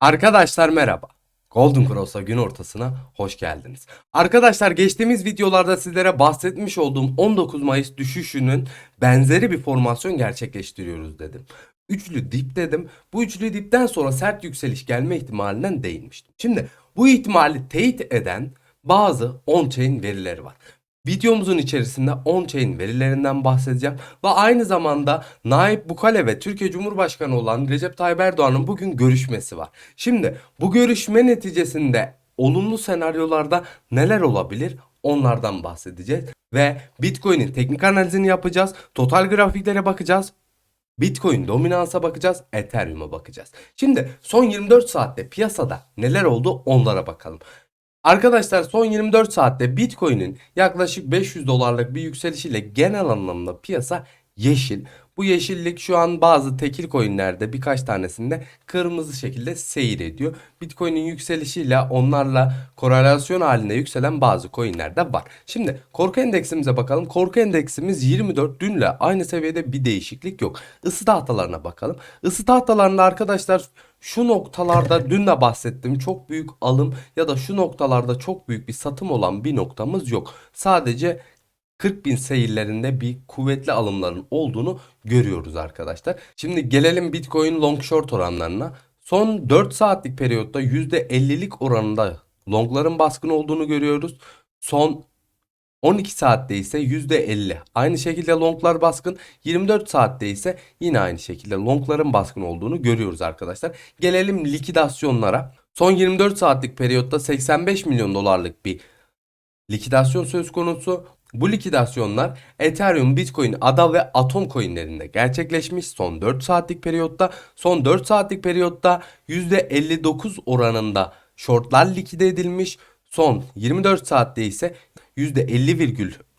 Arkadaşlar merhaba. Golden Cross'a gün ortasına hoş geldiniz. Arkadaşlar geçtiğimiz videolarda sizlere bahsetmiş olduğum 19 Mayıs düşüşünün benzeri bir formasyon gerçekleştiriyoruz dedim. Üçlü dip dedim. Bu üçlü dipten sonra sert yükseliş gelme ihtimalinden değinmiştim. Şimdi bu ihtimali teyit eden bazı on-chain verileri var. Videomuzun içerisinde on-chain verilerinden bahsedeceğim ve aynı zamanda Naip Bukale ve Türkiye Cumhurbaşkanı olan Recep Tayyip Erdoğan'ın bugün görüşmesi var. Şimdi bu görüşme neticesinde olumlu senaryolarda neler olabilir? Onlardan bahsedeceğiz ve Bitcoin'in teknik analizini yapacağız. Total grafiklere bakacağız. Bitcoin dominansa bakacağız, Ethereum'a bakacağız. Şimdi son 24 saatte piyasada neler oldu onlara bakalım. Arkadaşlar son 24 saatte Bitcoin'in yaklaşık 500 dolarlık bir yükselişiyle genel anlamda piyasa yeşil. Bu yeşillik şu an bazı tekil coinlerde birkaç tanesinde kırmızı şekilde seyir ediyor. Bitcoin'in yükselişiyle onlarla korelasyon halinde yükselen bazı coinler de var. Şimdi korku endeksimize bakalım. Korku endeksimiz 24 dünle aynı seviyede bir değişiklik yok. Isı tahtalarına bakalım. Isı tahtalarında arkadaşlar şu noktalarda dün de bahsettim çok büyük alım ya da şu noktalarda çok büyük bir satım olan bir noktamız yok. Sadece 40 bin seyirlerinde bir kuvvetli alımların olduğunu görüyoruz arkadaşlar. Şimdi gelelim Bitcoin long short oranlarına. Son 4 saatlik periyotta %50'lik oranında longların baskın olduğunu görüyoruz. Son 12 saatte ise %50. Aynı şekilde longlar baskın. 24 saatte ise yine aynı şekilde longların baskın olduğunu görüyoruz arkadaşlar. Gelelim likidasyonlara. Son 24 saatlik periyotta 85 milyon dolarlık bir likidasyon söz konusu. Bu likidasyonlar Ethereum, Bitcoin, ADA ve Atom coinlerinde gerçekleşmiş son 4 saatlik periyotta. Son 4 saatlik periyotta %59 oranında shortlar likide edilmiş. Son 24 saatte ise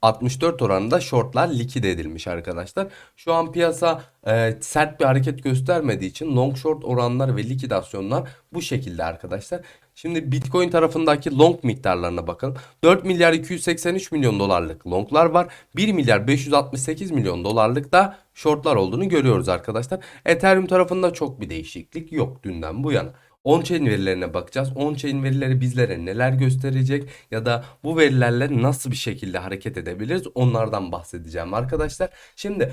%50,64 oranında shortlar likide edilmiş arkadaşlar. Şu an piyasa e, sert bir hareket göstermediği için long short oranlar ve likidasyonlar bu şekilde arkadaşlar. Şimdi Bitcoin tarafındaki long miktarlarına bakalım. 4 milyar 283 milyon dolarlık longlar var. 1 milyar 568 milyon dolarlık da shortlar olduğunu görüyoruz arkadaşlar. Ethereum tarafında çok bir değişiklik yok dünden bu yana. On-chain verilerine bakacağız. On-chain verileri bizlere neler gösterecek ya da bu verilerle nasıl bir şekilde hareket edebiliriz onlardan bahsedeceğim arkadaşlar. Şimdi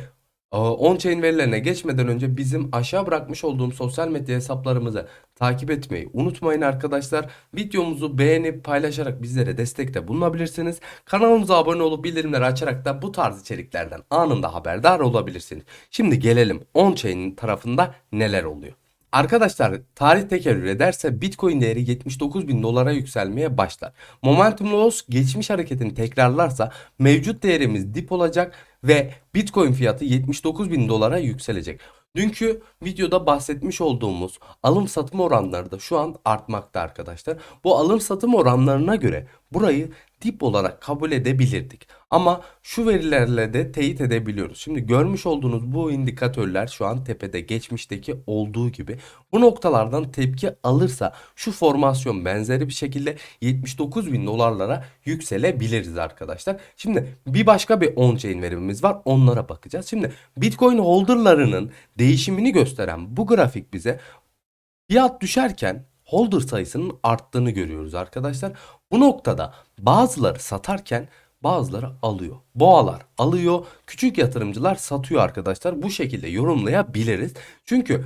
e, On-chain verilerine geçmeden önce bizim aşağı bırakmış olduğum sosyal medya hesaplarımızı takip etmeyi unutmayın arkadaşlar. Videomuzu beğenip paylaşarak bizlere destekte bulunabilirsiniz. Kanalımıza abone olup bildirimleri açarak da bu tarz içeriklerden anında haberdar olabilirsiniz. Şimdi gelelim on-chain tarafında neler oluyor. Arkadaşlar tarih tekerrür ederse Bitcoin değeri 79 bin dolara yükselmeye başlar. Momentum loss geçmiş hareketini tekrarlarsa mevcut değerimiz dip olacak ve Bitcoin fiyatı 79 bin dolara yükselecek. Dünkü videoda bahsetmiş olduğumuz alım satım oranları da şu an artmakta arkadaşlar. Bu alım satım oranlarına göre burayı dip olarak kabul edebilirdik. Ama şu verilerle de teyit edebiliyoruz. Şimdi görmüş olduğunuz bu indikatörler şu an tepede geçmişteki olduğu gibi. Bu noktalardan tepki alırsa şu formasyon benzeri bir şekilde 79 bin dolarlara yükselebiliriz arkadaşlar. Şimdi bir başka bir on-chain verimimiz var. Onlara bakacağız. Şimdi Bitcoin holderlarının değişimini gösteren bu grafik bize fiyat düşerken holder sayısının arttığını görüyoruz arkadaşlar. Bu noktada bazıları satarken bazıları alıyor. Boğalar alıyor, küçük yatırımcılar satıyor arkadaşlar. Bu şekilde yorumlayabiliriz. Çünkü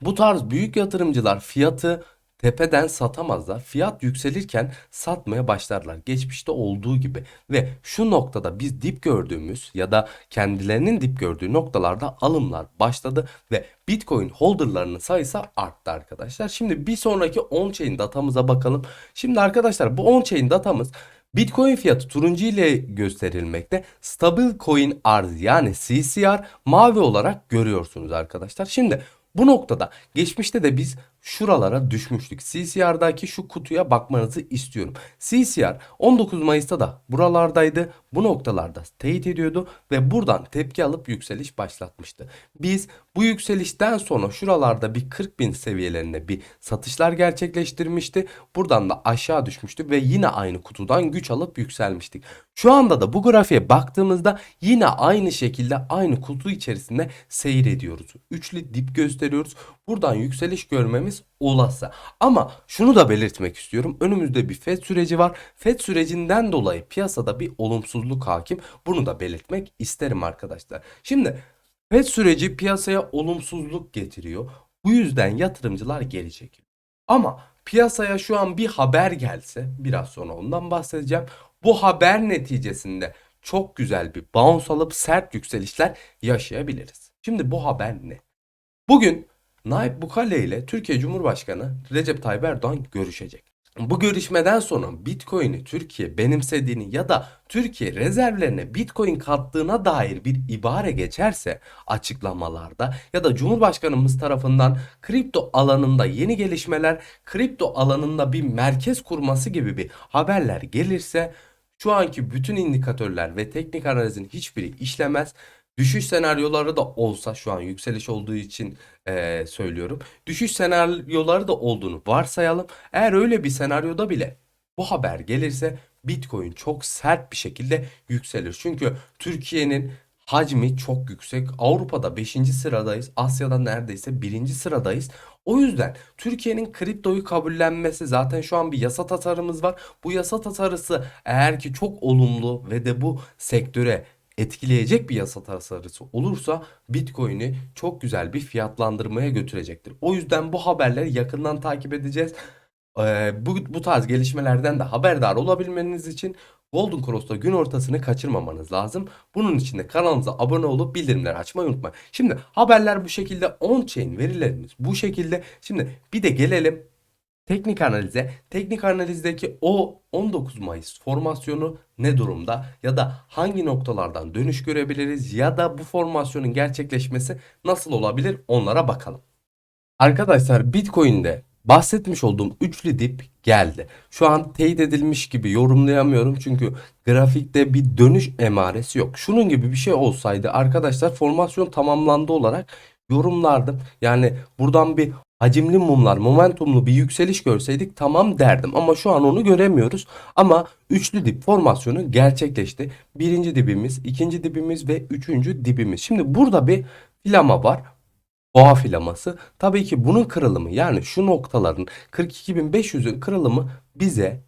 bu tarz büyük yatırımcılar fiyatı tepeden satamazlar. Fiyat yükselirken satmaya başlarlar. Geçmişte olduğu gibi ve şu noktada biz dip gördüğümüz ya da kendilerinin dip gördüğü noktalarda alımlar başladı ve Bitcoin holderlarının sayısı arttı arkadaşlar. Şimdi bir sonraki on-chain datamıza bakalım. Şimdi arkadaşlar bu on-chain datamız Bitcoin fiyatı turuncu ile gösterilmekte. Stabil coin arz yani CCR mavi olarak görüyorsunuz arkadaşlar. Şimdi bu noktada geçmişte de biz şuralara düşmüştük. CCR'daki şu kutuya bakmanızı istiyorum. CCR 19 Mayıs'ta da buralardaydı. Bu noktalarda teyit ediyordu ve buradan tepki alıp yükseliş başlatmıştı. Biz bu yükselişten sonra şuralarda bir 40 bin seviyelerinde bir satışlar gerçekleştirmişti. Buradan da aşağı düşmüştü ve yine aynı kutudan güç alıp yükselmiştik. Şu anda da bu grafiğe baktığımızda yine aynı şekilde aynı kutu içerisinde seyir ediyoruz. Üçlü dip gösteriyoruz. Buradan yükseliş görmemiz görebiliriz olası. Ama şunu da belirtmek istiyorum. Önümüzde bir FED süreci var. FED sürecinden dolayı piyasada bir olumsuzluk hakim. Bunu da belirtmek isterim arkadaşlar. Şimdi FED süreci piyasaya olumsuzluk getiriyor. Bu yüzden yatırımcılar geri çekiliyor. Ama piyasaya şu an bir haber gelse biraz sonra ondan bahsedeceğim. Bu haber neticesinde çok güzel bir bounce alıp sert yükselişler yaşayabiliriz. Şimdi bu haber ne? Bugün Naip Bukale ile Türkiye Cumhurbaşkanı Recep Tayyip Erdoğan görüşecek. Bu görüşmeden sonra Bitcoin'i Türkiye benimsediğini ya da Türkiye rezervlerine Bitcoin kattığına dair bir ibare geçerse açıklamalarda ya da Cumhurbaşkanımız tarafından kripto alanında yeni gelişmeler, kripto alanında bir merkez kurması gibi bir haberler gelirse şu anki bütün indikatörler ve teknik analizin hiçbiri işlemez. Düşüş senaryoları da olsa şu an yükseliş olduğu için eee, söylüyorum. Düşüş senaryoları da olduğunu varsayalım. Eğer öyle bir senaryoda bile bu haber gelirse Bitcoin çok sert bir şekilde yükselir. Çünkü Türkiye'nin hacmi çok yüksek. Avrupa'da 5. sıradayız. Asya'da neredeyse 1. sıradayız. O yüzden Türkiye'nin kriptoyu kabullenmesi zaten şu an bir yasa tasarımız var. Bu yasa tasarısı eğer ki çok olumlu ve de bu sektöre etkileyecek bir yasa tasarısı olursa Bitcoin'i çok güzel bir fiyatlandırmaya götürecektir. O yüzden bu haberleri yakından takip edeceğiz. Ee, bu, bu tarz gelişmelerden de haberdar olabilmeniz için Golden Cross'ta gün ortasını kaçırmamanız lazım. Bunun için de kanalımıza abone olup bildirimleri açmayı unutmayın. Şimdi haberler bu şekilde on-chain verilerimiz bu şekilde. Şimdi bir de gelelim teknik analize. Teknik analizdeki o 19 Mayıs formasyonu ne durumda ya da hangi noktalardan dönüş görebiliriz ya da bu formasyonun gerçekleşmesi nasıl olabilir onlara bakalım. Arkadaşlar Bitcoin'de bahsetmiş olduğum üçlü dip geldi. Şu an teyit edilmiş gibi yorumlayamıyorum çünkü grafikte bir dönüş emaresi yok. Şunun gibi bir şey olsaydı arkadaşlar formasyon tamamlandı olarak yorumlardım. Yani buradan bir hacimli mumlar, momentumlu bir yükseliş görseydik tamam derdim. Ama şu an onu göremiyoruz. Ama üçlü dip formasyonu gerçekleşti. Birinci dibimiz, ikinci dibimiz ve üçüncü dibimiz. Şimdi burada bir filama var. Boğa filaması. Tabii ki bunun kırılımı yani şu noktaların 42.500'ün kırılımı bize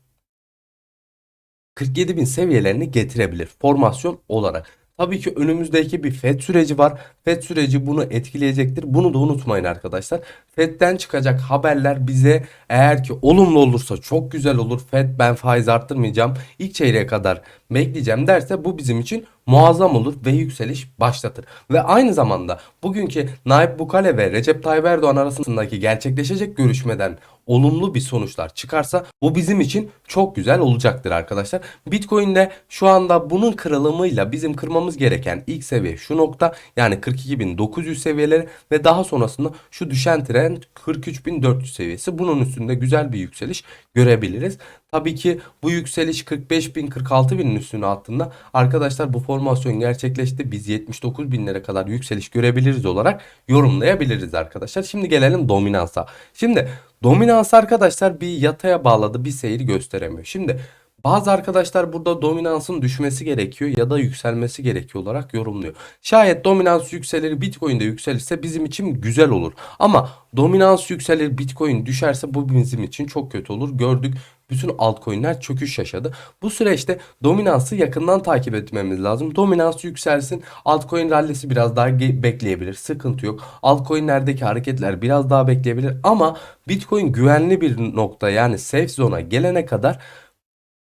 47.000 seviyelerini getirebilir formasyon olarak. Tabii ki önümüzdeki bir FED süreci var. FED süreci bunu etkileyecektir. Bunu da unutmayın arkadaşlar. FED'den çıkacak haberler bize eğer ki olumlu olursa çok güzel olur. FED ben faiz arttırmayacağım. İlk çeyreğe kadar bekleyeceğim derse bu bizim için muazzam olur ve yükseliş başlatır. Ve aynı zamanda bugünkü Naip Bukale ve Recep Tayyip Erdoğan arasındaki gerçekleşecek görüşmeden olumlu bir sonuçlar çıkarsa bu bizim için çok güzel olacaktır arkadaşlar. Bitcoin'de şu anda bunun kırılımıyla bizim kırmamız gereken ilk seviye şu nokta yani 42.900 seviyeleri ve daha sonrasında şu düşen trend 43.400 seviyesi. Bunun üstünde güzel bir yükseliş görebiliriz. Tabii ki bu yükseliş 45.000 46.000'in üstüne attığında arkadaşlar bu formasyon gerçekleşti. Biz 79.000'lere kadar yükseliş görebiliriz olarak yorumlayabiliriz arkadaşlar. Şimdi gelelim dominansa. Şimdi dominans arkadaşlar bir yataya bağladı bir seyir gösteremiyor. Şimdi bazı arkadaşlar burada dominansın düşmesi gerekiyor ya da yükselmesi gerekiyor olarak yorumluyor. Şayet dominans yükselir Bitcoin'de yükselirse bizim için güzel olur. Ama dominans yükselir Bitcoin düşerse bu bizim için çok kötü olur. Gördük bütün altcoin'ler çöküş yaşadı. Bu süreçte dominansı yakından takip etmemiz lazım. Dominans yükselsin. Altcoin rallisi biraz daha bekleyebilir. Sıkıntı yok. Altcoin'lerdeki hareketler biraz daha bekleyebilir ama Bitcoin güvenli bir nokta yani safe zone'a gelene kadar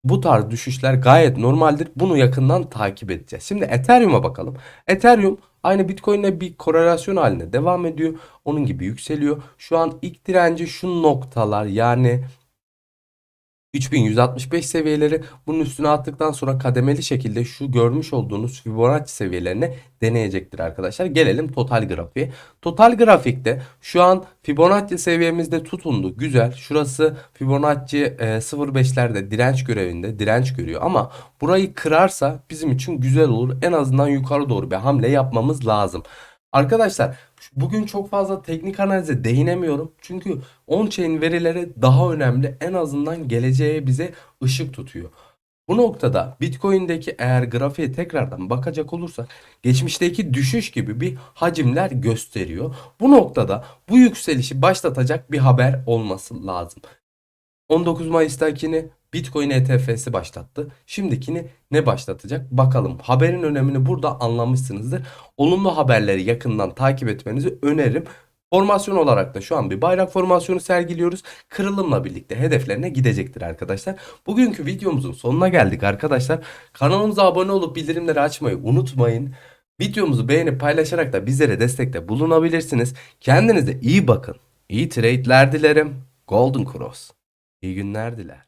bu tarz düşüşler gayet normaldir. Bunu yakından takip edeceğiz. Şimdi Ethereum'a bakalım. Ethereum aynı Bitcoin'le bir korelasyon haline devam ediyor. Onun gibi yükseliyor. Şu an ilk direnci şu noktalar yani 3165 seviyeleri bunun üstüne attıktan sonra kademeli şekilde şu görmüş olduğunuz Fibonacci seviyelerine deneyecektir arkadaşlar. Gelelim total grafiğe. Total grafikte şu an Fibonacci seviyemizde tutundu. Güzel. Şurası Fibonacci e, 0.5'lerde direnç görevinde direnç görüyor ama burayı kırarsa bizim için güzel olur. En azından yukarı doğru bir hamle yapmamız lazım. Arkadaşlar bugün çok fazla teknik analize değinemiyorum. Çünkü on-chain verileri daha önemli. En azından geleceğe bize ışık tutuyor. Bu noktada Bitcoin'deki eğer grafiğe tekrardan bakacak olursak geçmişteki düşüş gibi bir hacimler gösteriyor. Bu noktada bu yükselişi başlatacak bir haber olması lazım. 19 Mayıs'takini Bitcoin ETF'si başlattı. Şimdikini ne başlatacak? Bakalım. Haberin önemini burada anlamışsınızdır. Olumlu haberleri yakından takip etmenizi öneririm. Formasyon olarak da şu an bir bayrak formasyonu sergiliyoruz. Kırılımla birlikte hedeflerine gidecektir arkadaşlar. Bugünkü videomuzun sonuna geldik arkadaşlar. Kanalımıza abone olup bildirimleri açmayı unutmayın. Videomuzu beğenip paylaşarak da bizlere destekte bulunabilirsiniz. Kendinize iyi bakın. İyi trade'ler dilerim. Golden Cross. İyi günler diler.